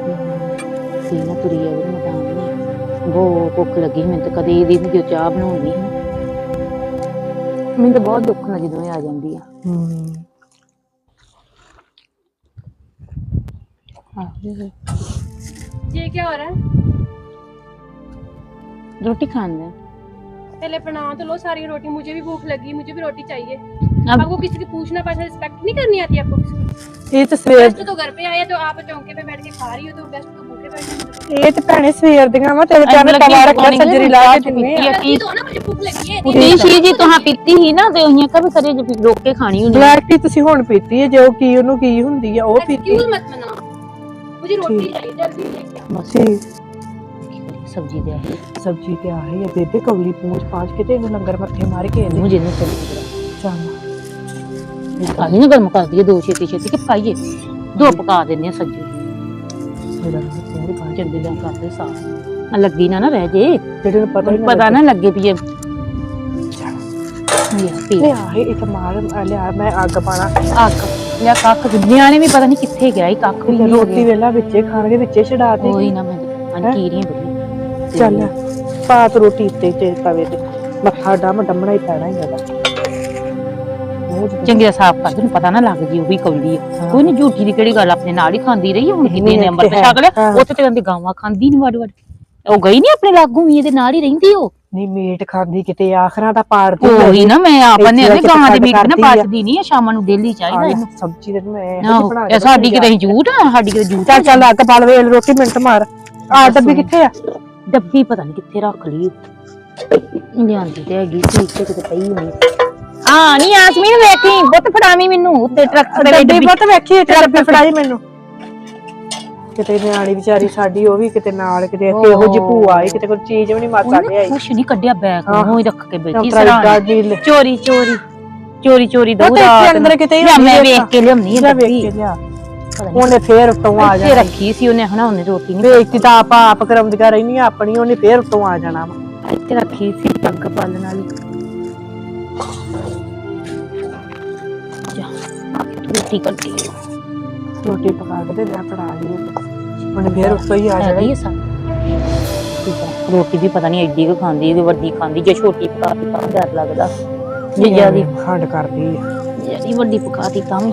Speaker 4: ਸੀ ਨਾ ਤੁਰੀ ਆ ਉਹਦੇ ਮੈਦਾਨ ਨਹੀਂ ਬਹੁਤ ਭੁੱਖ ਲੱਗੀ ਮੈਨੂੰ ਤਾਂ ਕਦੇ ਇਹਦੀ ਵੀ ਚਾਹ ਬਣਾਉਣੀ ਮੈਨੂੰ ਤਾਂ ਬਹੁਤ ਦੁੱਖ ਨਾਲ ਜਦੋਂ ਇਹ ਆ ਜਾਂਦੀ ਆ।
Speaker 1: ये क्या हो रहा है
Speaker 4: रोटी खाना है
Speaker 1: पहले बना तो लो सारी रोटी मुझे भी भूख लगी मुझे भी रोटी चाहिए
Speaker 4: अब-
Speaker 1: आपको किसी की पूछना पाछा रिस्पेक्ट नहीं करनी आती आपको किसी की
Speaker 3: ਇਹ ਤਾਂ सवेर
Speaker 1: गेस्ट तो घर पे आए तो आप चौंके पे बैठ के खा रही हो तो गेस्ट तो भूखे बैठे
Speaker 3: ਇਹ ਤੇ ਭੈਣੇ ਸਵੇਰ ਦੀਆਂ ਵਾ ਤੇ ਵਿਚਾਰੇ
Speaker 4: मतलब
Speaker 3: कि तवा
Speaker 4: रखा
Speaker 3: पानी सजरी ला के दिन्ने
Speaker 1: हैं। हैं। तो ना मुझे भूख लगी है
Speaker 4: नहीं शी जी तुहां पीती ही ना ते उहियां कभी करे जो रोक के खानी हुंदी।
Speaker 3: ਬਲੈਕ ਟੀ ਤੁਸੀਂ ਹੁਣ ਪੀਤੀ ਹੈ ਜੋ ਕੀ ਉਹਨੂੰ ਕੀ ਹੁੰਦੀ ਆ ਉਹ ਪੀਤੀ
Speaker 1: एक्सक्यूज मत मना मनाओ मुझे रोटी चाहिए जल्दी लेके आओ
Speaker 4: ਬਸ
Speaker 3: ਠੀਕ
Speaker 4: ਕੀ ਕਰੀਏ, ਸਬਜ਼ੀ ਦੇ ਆਈ
Speaker 3: ਸਬਜੀ ਤੇ ਆ ਰਹੀ ਹੈ ਬੇਬੇ ਕੌਲੀ ਪੂੰਝ ਪਾਜ ਕੇ ਤੇ ਇਹਨੂੰ ਲੰਗਰ ਮੱਥੇ ਮਾਰ ਕੇ ਇਹਨੇ
Speaker 4: ਮੁਝੇ ਨਹੀਂ ਚੱਲਦਾ
Speaker 3: ਚਾਹ
Speaker 4: ਕਾਲੀ ਨਾ ਗਰਮ ਕਰ ਦਈਏ ਦੋ ਛੇਤੀ ਛੇਤੀ ਕਿ ਪਕਾਈਏ ਦੋ ਪਕਾ ਦਿੰਦੇ ਆ ਸਬਜ਼ੀ
Speaker 3: ਮੇਰਾ ਪੂਰੀ ਪਾਜ
Speaker 4: ਚੰਗੀ ਤਰ੍ਹਾਂ ਕਰਦੇ ਸਾਫ ਲੱਗੀ ਨਾ ਨਾ ਰਹਿ ਜੇ
Speaker 3: ਜਿਹੜੇ ਨੂੰ ਪਤਾ ਹੀ ਨਾ
Speaker 4: ਪਤਾ ਨਾ ਲੱਗੇ ਵੀ ਇਹ ਪੀ
Speaker 3: ਲਿਆ ਇਹ ਤਾਂ ਮਾਰ ਲਿਆ ਮੈਂ ਅੱਗ ਪਾਣਾ
Speaker 4: ਅੱਗ ਲਿਆ ਕੱਖ ਨਿਆਣੇ ਵੀ ਪਤਾ ਨਹੀਂ ਕਿੱਥੇ ਗਿਆ ਇਹ ਕੱਖ ਵੀ ਨਹੀਂ
Speaker 3: ਰੋਟੀ ਵੇਲਾ ਵਿੱਚੇ ਖਾਣਗੇ ਵਿੱਚੇ ਛਡਾ ਦੇ
Speaker 4: ਕੋਈ ਨਾ ਮੈਂ ਅਨਕੀਰੀਆਂ ਬੜੀ
Speaker 3: ਚੱਲ ਪਾਤ ਰੋਟੀ ਉੱਤੇ ਤੇ ਤਵੇ ਤੇ ਮੱਥਾ ਡੰਮ ਡੰਮਣਾ ਹੀ ਪੈਣਾ ਹੀ ਚ
Speaker 4: ਚੰਗੀ ਸਾਫ਼ ਕਰ ਤੈਨੂੰ ਪਤਾ ਨਾ ਲੱਗ ਜੀ ਉਹ ਵੀ ਕੌਲੀ ਆ। ਕੋਈ ਨਹੀਂ ਝੂਠੀ ਦੀ ਕਿਹੜੀ ਗੱਲ ਆਪਣੇ ਨਾਲ ਹੀ ਖਾਂਦੀ ਰਹੀ ਹੁਣ ਕਿਤੇ ਨੇ
Speaker 3: ਹੈ,
Speaker 4: ਛਕ ਲਿਆ
Speaker 3: ਹਾਂ।
Speaker 4: ਉੱਥੇ ਤੇ ਕਹਿੰਦੇ ਗਾਵਾਂ ਖਾਂਦੀ ਨਹੀਂ ਵੜ ਵੜ ਉਹ ਗਈ ਨਹੀਂ ਆਪਣੇ ਲਾਗੂ ਵੀ ਇਹਦੇ ਨਾਲ ਹੀ ਰਹਿੰਦੀ ਉਹ?
Speaker 3: ਨਹੀਂ ਮੀਟ ਖਾਂਦੀ ਕਿਤੇ ਆਖਰਾਂ ਦਾ ਪਾੜਦੀ
Speaker 4: ਉਹੀ ਨਾ ਮੈਂ
Speaker 3: ਇੱਥੇ
Speaker 4: ਨੇ ਗਾਂ ਦੇ ਮੀਟ ਨਾ। ਪਚਦੀ ਨਹੀਂ ਸ਼ਾਮਾਂ ਨੂੰ ਡੇਲੀ ਚਾਹੀਦਾ ਇਹਨੂੰ
Speaker 3: ਸਬਜ਼ੀ ਤੇ ਮੈਂ ਬਣਾ
Speaker 4: ਇਹ ਸਾਡੀ ਕਿਤੇ ਝੂਠ ਆ ਸਾਡੀ ਕਿਤੇ ਝੂਠ
Speaker 3: ਚੱਲ ਚੱਲ ਅੱਗ ਬਾਲ ਵੇਲ ਰੋਟੀ ਮਿੰਟ ਮਾਰ। ਆ ਡੱਬੀ ਕਿੱਥੇ ਆ?
Speaker 4: ਡੱਬੀ ਪਤਾ ਨਹੀਂ ਕਿੱਥੇ ਰੱਖ ਲਈ। ਲਿਆਂਦੀ ਤੇ ਹੈਗੀ ਸੀ ਇੱਥੇ ਕਿਤੇ ਪਈ ਹੋਣੀ ਹਾਂ ਨਹੀਂ ਆਸਮੀਨ ਵੇਖੀ ਬੁੱਤ ਫੜਾਵੀਂ ਮੈਨੂੰ ਉੱਤੇ ਟਰੱਕ ਦੇ
Speaker 3: ਡੱਬੀ ਪੁੱਤ ਵੇਖੀ ਡੱਬੀ ਫੜਾਈ ਮੈਨੂੰ। ਕਿਤੇ ਨਿਆਣੀ ਵਿਚਾਰੀ ਸਾਡੀ ਉਹ ਵੀ ਕਿਤੇ ਨਾਲ ਕਿਤੇ ਇੱਥੇ ਜਿਹੀ ਭੂਆ ਆਈ ਕਿਤੇ ਕੋਈ ਚੀਜ਼ ਵੀ ਨਹੀਂ ਮਾਸਾ ਕੇ ਆਈ।
Speaker 4: ਕੁਛ ਨਹੀਂ ਕੱਢਿਆ ਬੈਗ
Speaker 3: ਹਾਂ।
Speaker 4: ਨੂੰ ਹੀ। ਰੱਖ ਕੇ ਬੈਠੀ
Speaker 3: ਡੀਲ
Speaker 4: ਚੋਰੀ ਚੋਰੀ ਚੋਰੀ ਚੋਰੀ
Speaker 3: ਉਹ
Speaker 4: ਦਊ
Speaker 3: ਤੇ ਇੱਥੇ
Speaker 4: ਰਾਤ।
Speaker 3: ਅੰਦਰ ਕਿਤੇ ਹੀ
Speaker 4: ਲਿਆ,
Speaker 3: ਹੁੰਦੀ
Speaker 4: ਮੈਂ
Speaker 3: ਹੈ
Speaker 4: ਵੇਖ ਕੇ ਲਿਆਉਣੀ
Speaker 3: ਜਾ
Speaker 4: ਡੱਬੀ
Speaker 3: ਵੇਖ ਕੇ ਲਿਆ। ਉਹਨੇ ਫੇਰ ਉੱਤੋਂ ਆ
Speaker 4: ਇੱਥੇ
Speaker 3: ਜਾਣਾ।
Speaker 4: ਰੱਖੀ ਸੀ ਉਹਨੇ ਹਨਾ ਉਹਨੇ ਰੋਟੀ ਨਹੀਂ
Speaker 3: ਬੇਇੱਜ਼ਤੀ ਤਾਂ ਆਪ ਆਪ ਕਰਮਦਗਾ ਰਹਿਨੀ ਆ ਆਪਣੀ ਉਹਨੇ ਫੇਰ ਉੱਤੋਂ ਆ ਜਾਣਾ ਵਾ।
Speaker 4: ਇੱਥੇ ਰੱਖੀ ਸੀ ਪੱਗ ਪਾਲਣ ਵਾਲੀ। ਜਾ ਰੋਟੀ ਕੱਢੀ।
Speaker 3: ਰੋਟੀ ਪਕਾ ਕੇ ਤੇ ਲੈ ਫੜਾ ਲਈ। ਉਹਨੇ ਫੇਰ ਉੱਤੋਂ ਹੀ ਆ
Speaker 4: ਆ
Speaker 3: ਜਾਣਾ।
Speaker 4: ਗਈ ਸਾ ਰੋਟੀ ਵੀ ਪਤਾ ਨਹੀਂ ਐਡੀ ਕੁ ਖਾਂਦੀ ਕਿ ਵੱਡੀ ਖਾਂਦੀ ਜੇ ਛੋਟੀ ਪਕਾਤੀ ਤਾਂ ਡਰ ਲੱਗਦਾ। ਜੇ ਜਿਆਦੀ
Speaker 3: ਹੱਡ ਕਰਦੀ ਆ।
Speaker 4: ਜਿਆਦੀ ਵੱਡੀ ਪਕਾਤੀ ਤਾਂ ਵੀ।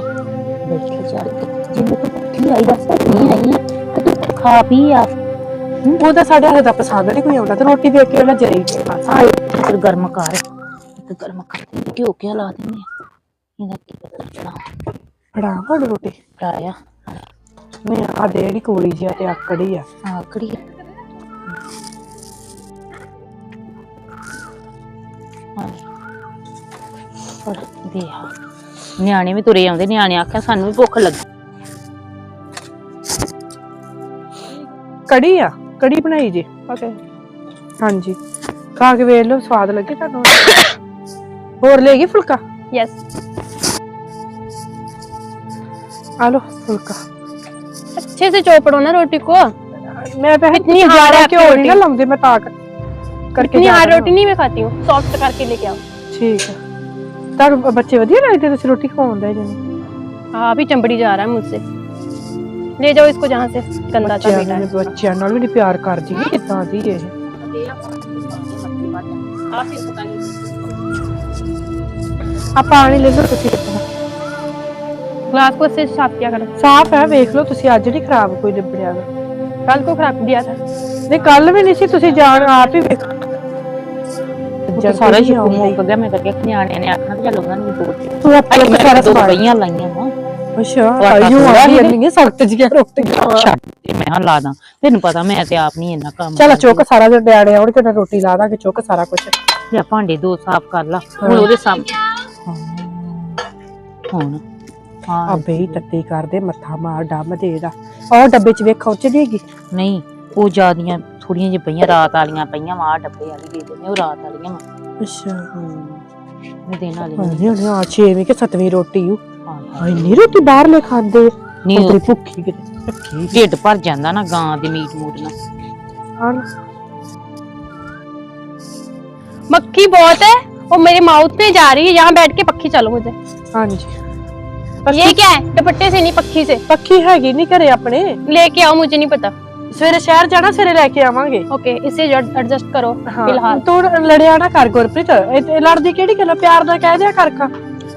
Speaker 4: ਬੈਠੀ ਚੜ ਕੇ ਜਿੰਨੇ ਤੂੰ ਭੁੱਖੀ ਆਈ ਦੱਸ ਨਹੀਂ ਆਈ ਆ, ਤੇ ਤੂੰ ਖਾ ਪੀ ਆ।
Speaker 3: ਉਹ ਤਾਂ ਸਾਡੇ ਹੱਥ ਦਾ ਪਸੰਦ ਨਹੀਂ ਕੋਈ ਆਉਂਦਾ ਤੇ ਰੋਟੀ ਦੇਖ ਕੇ ਉਹਨੇ ਜਰੀ ਕੇ ਬਸ।
Speaker 4: ਆਏ ਫਿਰ ਗਰਮ ਕਰ ਤੇ ਗਰਮ ਕਰ ਦਿੰਦੇ ਘਿਓ ਕਿਆ ਲਾ ਦਿੰਦੇ ਆ। ਇਹਦਾ ਕੀ ਪਤਾ ਲੱਗਣਾ।
Speaker 3: ਫੜਾ ਫੜ ਰੋਟੀ।
Speaker 4: ਫੜਾਇਆ।
Speaker 3: ਮੈਂ ਆ ਜਿਹੜੀ ਕੋਲੀ ਜਿਹਾ ਤੇ ਆਕੜੀ ਆ।
Speaker 4: ਆਕੜੀ ਪਰ ਦੇ ਆ ਨਿਆਣੇ ਵੀ ਤੁਰੇ ਆਉਂਦੇ ਨਿਆਣੇ ਆਖਿਆ ਸਾਨੂੰ ਵੀ ਭੁੱਖ ਲੱਗੀ।
Speaker 3: ਕੜੀ ਆ ਕੜੀ ਬਣਾਈ ਜੀ। ਓਕੇ। ਹਾਂਜੀ। ਖਾ ਕੇ ਵੇਖ ਲਓ ਸਵਾਦ ਲੱਗੇ ਤੁਹਾਨੂੰ? ਹੋਰ ਲੈ ਗਈ ਫੁਲਕਾ?
Speaker 1: यस
Speaker 3: ਆ ਲਓ ਫੁਲਕਾ।
Speaker 1: अच्छे से चौपड़ो ना रोटी को।
Speaker 3: मैं तो
Speaker 1: इतनी
Speaker 3: हार
Speaker 1: रोटी
Speaker 3: ना लंबी मैं ताकत करके
Speaker 1: इतनी
Speaker 3: हार
Speaker 1: रोटी नहीं मैं खाती हूँ सॉफ्ट करके लेके आओ।
Speaker 3: ठीक है। तार बच्चे बढ़िया लग रहे रोटी खाऊं दे जन
Speaker 1: हाँ अभी चंबड़ी जा रहा है मुझसे। ले जाओ इसको जहाँ से गंदा
Speaker 3: सा
Speaker 1: बेटा।
Speaker 3: है बच्चे नाल भी प्यार कर दी हाँ। इतना दी है। आप ही पता नहीं आप पानी ले लो तुसी।
Speaker 1: ग्लास को से साफ किया करो
Speaker 3: ਸਾਫ਼ ਹੈ ਵੇਖ ਲਓ ਤੁਸੀਂ ਅੱਜ ਨਹੀਂ ਖਰਾਬ ਕੋਈ ਲਿਬੜਿਆ ਗਾ।
Speaker 1: कल को खराब दिया था
Speaker 3: ਨਹੀਂ ਕੱਲ ਵੀ ਨਹੀਂ ਸੀ ਤੁਸੀਂ ਜਾਣ ਆਪ ਹੀ ਵੇਖ
Speaker 4: ਉਹ ਸਾਰਾ ਸ਼ਿਕੂ ਮੁੱਕ ਗਿਆ ਮੈਂ ਕਰਕੇ ਨਿਆਣੇ ਨੇ ਆਖਣਾ ਵੀ ਚੱਲ ਉਹਨਾਂ ਨੂੰ ਵੀ ਤੋੜ ਦੇ
Speaker 3: ਤੂੰ ਆਪਣਾ
Speaker 4: ਮੈਂ
Speaker 3: ਸਾਰਾ
Speaker 4: ਦੋ
Speaker 3: ਸਮਾਨ
Speaker 4: ਪਈਆਂ ਲਾਈਆਂ ਵਾ
Speaker 3: ਅੱਛਾ
Speaker 4: ਆਟਾ
Speaker 3: ਆਇਓ
Speaker 4: ਥੋੜ੍ਹਾ
Speaker 3: ਆ
Speaker 4: ਹੀ
Speaker 3: ਗਈ ਨਹੀਂ ਸਖਤ ਜਿਹੀਆਂ ਰੋਟੀਆਂ
Speaker 4: ਛੱਡ ਤੇ ਮੈਂ ਹਾਂ ਲਾ ਦਾਂ ਤੈਨੂੰ ਪਤਾ ਮੈਂ ਤੇ ਆਪ ਨਹੀਂ ਇੰਨਾ ਕੰਮ
Speaker 3: ਚਲ
Speaker 4: ਕਰਦੀ।
Speaker 3: ਚੁੱਕ ਸਾਰਾ ਦਿਨ ਡਿਆੜੇ ਆਉਣ ਤੇ ਰੋਟੀ ਲਾ ਦਾਂਗੇ ਚੁੱਕ ਸਾਰਾ ਕੁਝ
Speaker 4: ਲਿਆ ਭਾਂਡੇ ਦੋ ਸਾਫ਼ ਕਰ ਲਾ ਹੁਣ ਉਹਦੇ ਸਾਹਮਣੇ ਹੁਣ
Speaker 3: ਆ
Speaker 4: ਹਾਂ
Speaker 3: ਬਈ ਤੱਤੀ ਕਰਦੇ ਮੱਥਾ ਮਾਰ ਡੰਮ ਦੇ ਦਾ ਉਹ ਡੱਬੇ ਚ ਵੇਖ ਖੌਚ ਦੇਗੀ
Speaker 4: ਨਹੀਂ ਉਹ ਜਿਆਦੀਆਂ ਥੋੜੀਆਂ ਜਿਹੀਆਂ ਪਈਆਂ ਰਾਤ ਵਾਲੀਆਂ ਪਈਆਂ ਵਾ ਆਹ ਡੱਬੇ ਵਾਲੀ ਦੇ ਦਿੰਦੇ ਉਹ ਰਾਤ ਵਾਲੀਆਂ ਵਾ
Speaker 3: ਅੱਛਾ
Speaker 4: ਮੈਂ ਦੇਣ ਵਾਲੀ ਨਹੀਂ
Speaker 3: ਹਾਂਜੀ ਹੁਣ ਆ ਛੇਵੀਂ ਕਿ ਸੱਤਵੀਂ ਰੋਟੀ ਹੂ
Speaker 4: ਹਾਂ
Speaker 3: ਆ ਇੰਨੀ ਰੋਟੀ ਬਾਹਰ ਲੈ ਖਾਂਦੇ
Speaker 4: ਨਹੀਂ
Speaker 3: ਉਹ
Speaker 4: ਉਹ
Speaker 3: ਭੁੱਖੀ ਕਿਤੇ ਭੁੱਖੀ
Speaker 4: ਢਿੱਡ ਭਰ ਜਾਂਦਾ ਨਾ ਗਾਂ ਦੇ ਮੀਟ ਮੂਟ ਨਾਲ
Speaker 3: ਹਾਂ
Speaker 1: मक्खी बहुत है वो मेरे माउथ में जा रही है यहाँ बैठ के पक्की चलो मुझे
Speaker 3: ਹਾਂਜੀ
Speaker 1: ये क्या है दुपट्टे से नहीं पक्की से
Speaker 3: ਪੱਖੀ ਹੈਗੀ ਨਹੀਂ ਘਰੇ ਆਪਣੇ
Speaker 1: लेके आओ मुझे नहीं पता
Speaker 3: ਸਵੇਰੇ ਸ਼ਹਿਰ ਜਾਣਾ ਸਵੇਰੇ ਲੈ ਕੇ ਆਵਾਂਗੇ
Speaker 1: ओके इसे एडजस्ट करो
Speaker 3: ਹਾਂ
Speaker 1: फिलहाल
Speaker 3: ਤੂੰ ਲੜਿਆ ਨਾ ਕਰ ਗੁਰਪ੍ਰੀਤ ਇਹ- ਇਹ ਲੜਦੀ ਕਿਹੜੀ ਗੱਲ ਆ? ਪਿਆਰ ਦਾ ਕਹਿ ਦਿਆ ਕਰ ਖਾ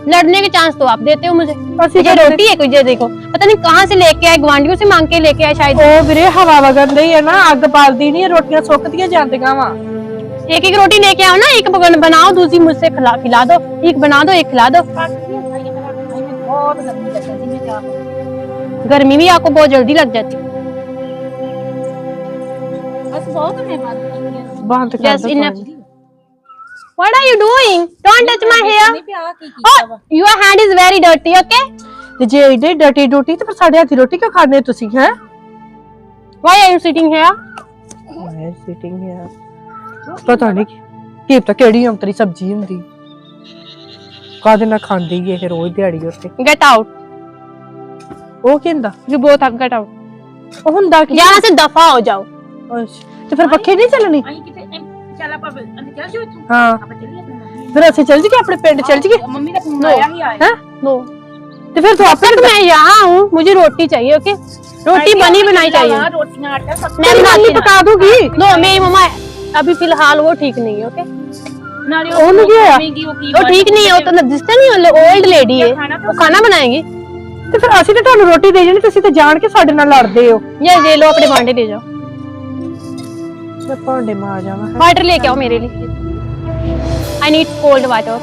Speaker 1: लड़ने के चांस तो आप देते हो मुझे
Speaker 3: ਅਸੀਂ
Speaker 1: ये रोटी है कोई ये देखो पता नहीं कहाँ से लेके आए गवांडियों से मांग के लेके आए शायद
Speaker 3: ਉਹ ਵੀਰੇ ਹਵਾ ਵਗਣ ਲਈ ਹੈ ਨਾ ਅੱਗ ਬਾਲਦੀ ਨਹੀਂ ਰੋਟੀਆਂ ਸੁੱਕਦੀਆਂ ਜਾਂਦੀਆਂ ਵਾ
Speaker 1: एक एक रोटी लेके आओ ना एक बन- बनाओ दूसरी मुझसे खिला खिला दो एक बना दो एक खिला दो गर्मी भी आपको बहुत जल्दी लग जाती है
Speaker 3: ਬੰਦ ਕਰ
Speaker 1: Just
Speaker 3: ਦੋ
Speaker 1: enough. What are you doing? Don't touch my hair. Oh, your hand is very dirty, okay?
Speaker 3: ਤੇ ਜੇ ਏਡੇ ਡਟੀ ਡੂਟੀ ਤੇ ਫਿਰ ਸਾਡੇ ਹੱਥੀ ਰੋਟੀ ਕਿਉਂ ਖਾਣੇ ਤੁਸੀਂ ਹੈ
Speaker 1: Why are you sitting here?
Speaker 3: ਮੈਂ ਸਿਟਿੰਗ ਹੈ ਪਤਾ ਨਹੀਂ ਕੀ ਪਤਾ ਕਿਹੜੀ ਅੰਤਰੀ ਸਬਜ਼ੀ ਹੁੰਦੀ ਕਾਦੇ ਨਾਲ ਖਾਂਦੀ ਏ ਇਹ ਰੋਜ਼ ਦਿਹਾੜੀ ਉੱਤੇ
Speaker 1: Get out.
Speaker 3: ਉਹ ਕਹਿੰਦਾ
Speaker 1: You both have get out.
Speaker 3: ਉਹ ਹੁੰਦਾ ਕੀ
Speaker 1: यहाँ से दफा हो जाओ.
Speaker 3: ਅੱਛਾ, ਤੇ ਫਿਰ ਪੱਖੇ ਨਹੀਂ ਚੱਲਣੀ
Speaker 4: ਅਸੀਂ ਕਿਤੇ ਚੱਲ ਆਪਾਂ ਅੰਦਰ ਚੱਲ ਜਾਓ ਇੱਥੋਂ
Speaker 3: ਹਾਂ
Speaker 4: ਆਪਾਂ ਚੱਲੀਏ
Speaker 3: ਫਿਰ ਅਸੀਂ ਚੱਲ ਜੀਏ ਆਪਣੇ ਪਿੰਡ ਚੱਲ ਜੀਏ
Speaker 4: ਮੰਮੀ ਦਾ ਫੋਨ ਆਇਆ ਹੀ ਆਇਆ
Speaker 3: ਹੈ
Speaker 1: नो
Speaker 3: ਤੇ ਫਿਰ ਤੂੰ ਆਪੇ
Speaker 1: तक मैं यहाँ हूँ मुझे रोटी चाहिए ओके रोटी बनी बनाई चाहिए
Speaker 4: ਰੋਟੀਆਂ ਆਟਾ ਸਭ
Speaker 1: मैं बनाती
Speaker 3: ਪਕਾ ਦੂਗੀ
Speaker 1: नो मेरी मम्मा अभी फिलहाल वो ठीक नहीं है ओके
Speaker 4: ਨਾਲੇ ਉਹ
Speaker 3: ਉਹਨੂੰ ਕੀ ਹੋਇਆ?
Speaker 4: ਖਾਵੇਂਗੀ, ਉਹ ਕੀ
Speaker 1: ਉਹ ਠੀਕ ਨਹੀਂ ਹੈ, ਉਹ ਤਾਂ ਨਰਜਿਸਤਾ ਨਹੀਂ ਉਹ 올ਡ ਲੇਡੀ ਹੈ ਖਾਣਾ
Speaker 3: ਤਾਂ ਉਹ ਖਾਣਾ ਬਣਾਏਗੀ? ਤੇ ਫਿਰ ਅਸੀਂ ਤਾਂ ਤੁਹਾਨੂੰ ਰੋਟੀ ਦੇ ਜਾਣੀ ਤੁਸੀਂ ਤਾਂ ਜਾਣ ਕੇ ਸਾਡੇ ਨਾਲ ਲੜਦੇ ਹੋ।
Speaker 1: ਜਾਂ ਲੈ ਲਓ ਆਪਣੇ ਭਾਂਡੇ ਲੈ ਜਾਓ।
Speaker 3: ਮੈਂ ਭਾਂਡੇ ਮਾਰ ਜਾਵਾਂ
Speaker 1: ਵਾਟਰ ਲੈ ਕੇ ਆਓ ਮੇਰੇ ਲਈ। ਆਈ ਨੀਡ ਕੋਲਡ ਵਾਟਰ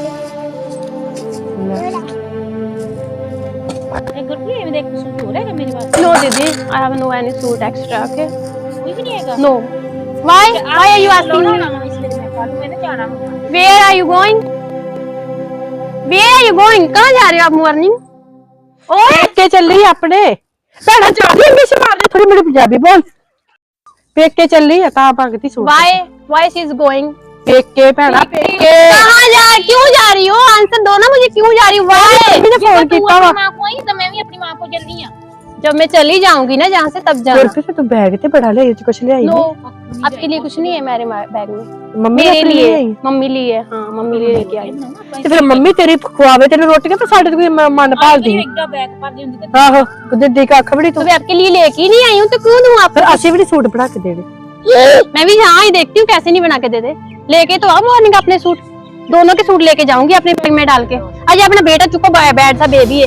Speaker 4: ਇਹ ਗੁਰਪ੍ਰੀਤ ਐਵੇਂ ਦੇਖ ਸੂਟ ਹੋ ਰਿਹਾ ਹੈ ਮੇਰੇ ਪਾਸ
Speaker 1: ਨੋ ਦੀਦੀ I have no any suit extra okay
Speaker 4: ਕੋਈ ਵੀ ਨਹੀਂ ਹੈਗਾ।
Speaker 1: No why why are you asking
Speaker 4: ਲਾਉਣਾ ਨਾ ਇਸ ਲਈ ਮੈਂ ਕੱਲ ਨੂੰ ਇਹਨੇ ਜਾਣਾ ਹੁੰਦਾ।
Speaker 1: Where are you going? Where are you going? कहाँ जा रहे हो आप मॉर्निंग
Speaker 3: ओए पेके चल रही है अपने। ਭੈਣਾ ਚਾਹਦੀ ਇੰਗਲਿਸ਼ थोड़ी ਥੋੜੀ ਮੇਰੀ ਪੰਜਾਬੀ ਬੋਲ पेके चल रही है कहाँ भागती
Speaker 1: suit. Why? Why she is
Speaker 3: going? पेके भैना पेके
Speaker 1: कहाँ जा क्यों जा रही हो? आंसर दो ना मुझे क्यों जा रही हो?
Speaker 3: Why? मैंने
Speaker 4: फ़ोन
Speaker 3: किया ਵਾ
Speaker 4: माँ को ही? तो मैं भी अपनी माँ को जल्दी हूँ।
Speaker 1: जब मैं चली जाऊँगी ना जहाँ से तब जाना।
Speaker 3: से तो बैग थे पढ़ा ले तो कुछ
Speaker 1: ले
Speaker 3: आई
Speaker 1: आपके लिए कुछ नहीं है मेरे बैग में।
Speaker 3: मम्मी
Speaker 1: मेरे लिए मम्मी लिए हाँ मम्मी लिए लेके आई।
Speaker 4: तो
Speaker 3: फिर तेरी रोटी तेरे साडे
Speaker 1: पाल
Speaker 3: दी।
Speaker 1: मैं आपके लिए लेके नहीं आई तो क्यों
Speaker 3: आप? फिर भी सूट बना के दे दे
Speaker 1: मैं भी ही देखती हूँ कैसे नहीं बना के दे दे। लेके तो आओ मॉर्निंग अपने सूट। दोनों के सूट लेके जाऊँगी अपने बैग में डाल के। अजय अपना बेटा चुको बैठ सा बेबी है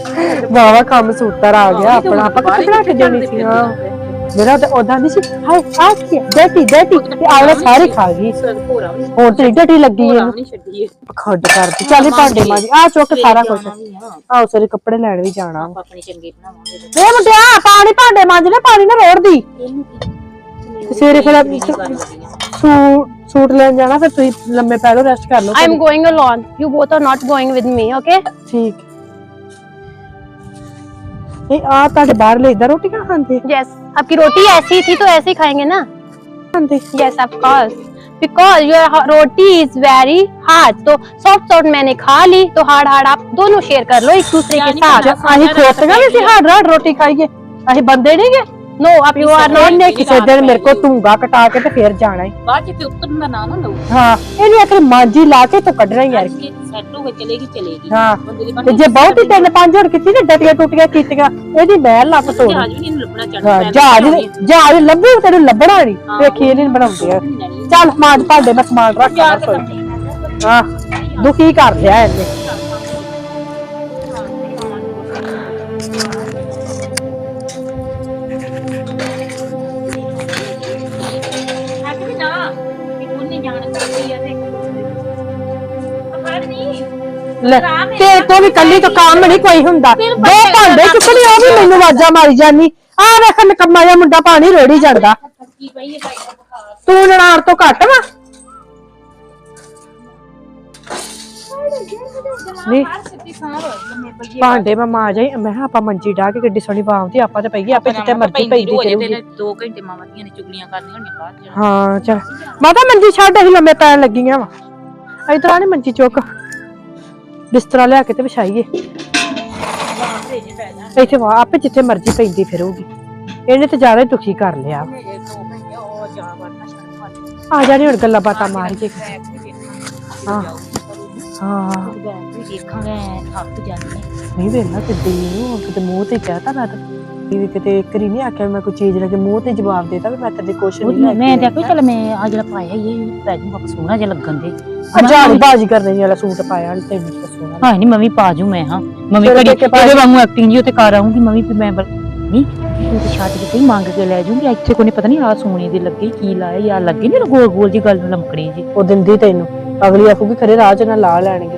Speaker 3: ਵਾਵਾ ਕੰਮ ਸੂਤਰ ਆ ਗਿਆ ਆਪਣਾ ਆਪਾਂ ਕਿੱਥੇ ਰੱਖ ਦੇਣੀ ਸੀ ਹਾਂ ਮੇਰਾ ਤਾਂ ਉਦਾਂ ਦੀ ਸੀ ਹਾਏ ਆ ਕੀ ਡੈਟੀ ਡੈਟੀ ਤੇ ਆਵਲਾ ਸਾਰੇ ਖਾ ਗਈ ਹੋਰ ਤੇ ਡੈਟੀ ਲੱਗੀ
Speaker 4: ਹੈ?
Speaker 3: ਖੱਡ ਕਰਦੀ। ਚੱਲ ਇਹ ਭਾਂਡੇ ਮਾਜੀ ਆ ਚੁੱਕ ਸਾਰਾ ਕੁਝ ਆਹ ਸਾਰੇ ਕੱਪੜੇ ਲੈਣ ਵੀ ਜਾਣਾ।
Speaker 4: ਆਪਣੇ ਚੰਗੇ ਬਣਾਵਾਂਗੇ
Speaker 3: ਵੇ ਮੁੰਡਿਆ ਪਾਣੀ ਭਾਂਡੇ ਮਾਜਣਾ ਪਾਣੀ ਨਾ ਰੋੜਦੀ ਸਵੇਰੇ ਫਿਰ ਸੂਟ ਲੈਣ ਜਾਣਾ ਫਿਰ ਤੁਸੀਂ ਲੰਮੇ ਪੈ ਰੈਸਟ ਕਰ ਲਓ
Speaker 1: I going alone you both are not going with me okay
Speaker 3: ਠੀਕ। ਇਹ ਆ ਤੁਹਾਡੇ ਬਾਹਰ ਲੈ ਇਦਾਂ ਰੋਟੀਆਂ ਖਾਂਦੇ
Speaker 1: yes आपकी रोटी ऐसी थी तो ऐसे ही खाएंगे ना
Speaker 3: ਖਾਂਦੇ
Speaker 1: yes of course because your ha- roti is very hard तो सॉफ्ट सॉफ्ट मैंने खा ली तो हार्ड हार्ड आप दोनों शेयर कर लो एक दूसरे के साथ
Speaker 3: ਅਸੀਂ ਖੋਤੀਆਂ ਵੀ ਸੀ ਹਾੜ ਰਾੜ ਰੋਟੀ ਖਾਈਏ ਅਸੀਂ ਬੰਦੇ ਨਹੀਂਗੇ
Speaker 1: आप you are not
Speaker 3: ਉਹਨੇ ਕਿਸੇ ਦਿਨ ਮੇਰੇ ਕੋ ਧੂੰਗਾ ਕਟਾ ਕੇ ਤੇ ਫੇਰ ਜਾਣਾ ਈ।
Speaker 4: ਬਾਅਦ ਚ ਤੇ ਉਤਰਨ ਦਾ ਨਾਂ ਨਾ ਲਓ।
Speaker 3: ਹਾਂ ਇਹਨੇ ਆਖਰ ਮਾਂਜੀ ਲਾ ਕੇ ਤੂੰ ਕੱਢਣਾ ਹੀ ਯਾਰ
Speaker 4: ਸੈੱਟ ਹੋ ਕੇ ਚਲੇਗੀ ਚਲੇਗੀ।
Speaker 3: ਹਾਂ ਤੇ ਜੇ ਬਹੁਤੀ ਤਿੰਨ ਪੰਜ ਹੋਰ ਕੀਤੀ ਨਾ ਡਟੀਆਂ ਟੁੱਟੀਆਂ ਕੀਤੀਆਂ ਇਹਦੀ ਮੈਂ ਲੱਤ ਤੋੜ।
Speaker 4: ਜਹਾਜ਼ ਵੀ ਨਹੀਂ ਲੱਭਣਾ
Speaker 3: ਹਾਂ,
Speaker 4: ਚਾਹੀਦਾ
Speaker 3: ਜਹਾਜ਼ ਜਹਾਜ਼ ਲੱਭੂ ਤੈਨੂੰ ਲੱਭਣਾ ਨਹੀਂ ਵੇਖੀ ਇਹ ਨਹੀਂ ਬਣਾਉਂਦੇ ਆ। ਚੱਲ ਮਾਂਜ ਭਾਂਡੇ ਮੈਂ ਸਮਾਨ ਰੱਖ ਕੇ ਹਾਂ ਦੁਖੀ ਕਰ ਲਿਆ ਇਹਨੇ। ਲੈ ਤੇ ਤੋਂ ਵੀ ਕੱਲੀ ਤੋਂ ਕੰਮ ਨਹੀਂ ਕੋਈ ਹੁੰਦਾ। ਦੋ ਭਾਂਡੇ ਚੁੱਕਣੇ ਉਹ ਵੀ ਮੈਨੂੰ ਆਵਾਜ਼ਾਂ ਮਾਰੀ ਜਾਨੀ। ਆ ਵੇਖ ਨਕਮਾ ਜਿਹਾ ਮੁੰਡਾ ਪਾਣੀ ਰੋੜੀ ਜਾਂਦਾ।
Speaker 4: ਕੀ ਪਈ ਹੈ ਭਾਈ ਦਾ ਬੁਖਾਰ
Speaker 3: ਤੂੰ ਨਨਾਰ ਤੋਂ ਘੱਟ ਵਾ। ਨਹੀਂ।
Speaker 4: ਸਿੱਧੀ ਸਾਰ ਹੋ ਜੰਮੇ ਪਈ
Speaker 3: ਭਾਂਡੇ ਮੈਂ ਮਾਂ ਜਾਈ ਮੈਂ ਕਿਹਾ ਆਪਾਂ ਮੰਜੀ ਡਾ ਕੇ ਗੱਡੀ ਸੋਣੀ ਬਾਉਂਦੀ ਆਪਾਂ ਤੇ ਪਈਏ ਆਪੇ ਜਿੱਥੇ ਮਰਜ਼ੀ ਪਈਦੀ ਕਰੂਗੀ
Speaker 4: 2 ਘੰਟੇ ਮਾਵਾਂ ਦੀਆਂ ਨੇ ਚੁਗਲੀਆਂ ਕਰਨੀਆਂ ਹੁੰਦੀਆਂ ਬਾਅਦ ਚ
Speaker 3: ਹਾਂ ਚਲ। ਮਾਤਾ ਮੰਜੀ ਛੱਡ ਅਸੀਂ ਲੰਮੇ ਪੈਣ ਲੱਗੀਆਂ ਵਾ। ਇਧਰ ਆਣੇ ਮੰਜੀ ਚੁੱਕ। ਬਿਸਤਰਾ ਲਿਆ ਕੇ ਤੇ ਵਿਛਾਈਏ। ਇੱਥੇ ਵਾ ਆਪੇ ਜਿੱਥੇ ਮਰਜ਼ੀ ਪੈਂਦੀ ਫਿਰੂਗੀ ਇਹਨੇ ਤੇ ਜ਼ਿਆਦਾ ਹੀ ਦੁਖੀ ਕਰ ਲਿਆ। ਆ ਜਾਣੀ ਹੁਣ ਗੱਲਾਂ ਬਾਤਾਂ ਮਾਰ ਕੇ। ਹਾਂ। ਹਾਂ।
Speaker 4: ਦੇਖਾਂਗੇ ਥੱਕ ਜਾਂਦੇ
Speaker 3: ਨਹੀਂ ਵੇਲਾ ਕਿੱਦੀ ਨੂੰ ਕਿਤੇ ਮੂੰਹ ਤੇ ਕਹਤਾ ਮੈਂ ਤਾਂ। ਵੀ ਕਿਤੇ ਇੱਕ ਰੀ ਨਹੀਂ ਆਖਿਆ ਮੈਂ ਕੋਈ ਚੀਜ਼ ਲੈ ਕੇ ਮੂੰਹ ਤੇ ਜਵਾਬ ਦੇਤਾ ਵੀ ਮੈਂ ਤੇਰੇ ਕੁਛ ਨਹੀਂ ਲੈ
Speaker 4: ਮੈਂ ਦੇਖੋ ਚੱਲ ਮੈਂ ਆ ਜਿਹੜਾ ਪਾਇਆ ਇਹ ਪੈ ਜੂਗਾ ਸੋਹਣਾ ਜਿਹਾ ਲੱਗਣ ਦੇ।
Speaker 3: ਜਾਣੀ ਬਾਜੀ ਕਰਨੇ ਵਾਲਾ ਸੂਟ ਪਾਇਆ ਤੇ ਤਾਂ ਸੋਹਣਾ
Speaker 4: ਹਾਂ ਨਹੀਂ ਮੈਂ ਵੀ ਪਾ ਜੂ ਮੈਂ ਹਾਂ। ਮੈਂ ਵੀ
Speaker 3: ਚਲੋ
Speaker 4: ਘੜੀ
Speaker 3: ਦੇਖ ਕੇ ਪਾ
Speaker 4: ਇਹਦੇ ਵਾਂਗੂ ਐਕਟਿੰਗ ਜੀ ਤੇ ਕਰ ਆਉਂਗੀ ਮੈਂ ਵੀ ਮੈਂ ਨਹੀਂ ਤੂੰ ਤੇ ਛੱਡ ਕੇ ਕਈ ਮੰਗ ਕੇ ਲੈ ਜੂਗੀ ਇੱਥੇ ਕੋਈ ਪਤਾ ਨਹੀਂ ਆ ਸੋਨੇ ਦੀ ਲੱਗੀ ਕੀ ਲਾਇਆ ਯਾਰ ਲੱਗੇ ਨਹੀਂ ਗੋਲ ਗੋਲ ਜੀ ਗੱਲ ਨੂੰ ਲਮਕਣੀ ਜੀ
Speaker 3: ਉਹ ਦਿੰਦੀ ਤੈਨੂੰ ਅਗਲੀ ਆਖੂਗੀ ਖਰੇ ਰਾਹ ਚ ਨਾ ਲਾ ਲੈਣਗੇ।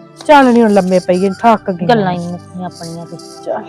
Speaker 4: ਚੱਲ
Speaker 3: ਨਹੀਂ
Speaker 4: ਹੁਣ
Speaker 3: ਲੰਮੇ ਪਈਏ ਠੱਕ ਗਏ
Speaker 4: ਗੱਲਾਂ ਹੀ ਮੁੱਕੀਆਂ ਆਪਣੀਆਂ ਤੇ।
Speaker 3: ਚੱਲ